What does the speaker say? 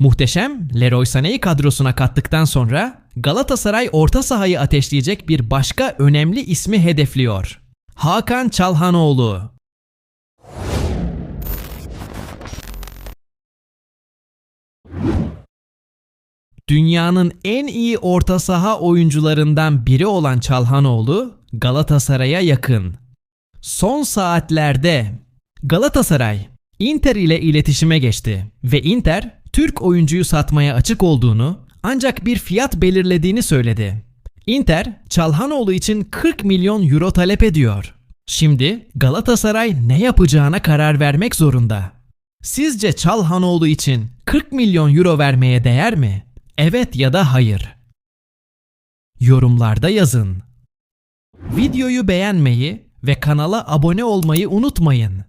Muhteşem Leroy Sané'yi kadrosuna kattıktan sonra Galatasaray orta sahayı ateşleyecek bir başka önemli ismi hedefliyor. Hakan Çalhanoğlu. Dünyanın en iyi orta saha oyuncularından biri olan Çalhanoğlu Galatasaray'a yakın. Son saatlerde Galatasaray Inter ile iletişime geçti ve Inter Türk oyuncuyu satmaya açık olduğunu ancak bir fiyat belirlediğini söyledi. Inter Çalhanoğlu için 40 milyon euro talep ediyor. Şimdi Galatasaray ne yapacağına karar vermek zorunda. Sizce Çalhanoğlu için 40 milyon euro vermeye değer mi? Evet ya da hayır. Yorumlarda yazın. Videoyu beğenmeyi ve kanala abone olmayı unutmayın.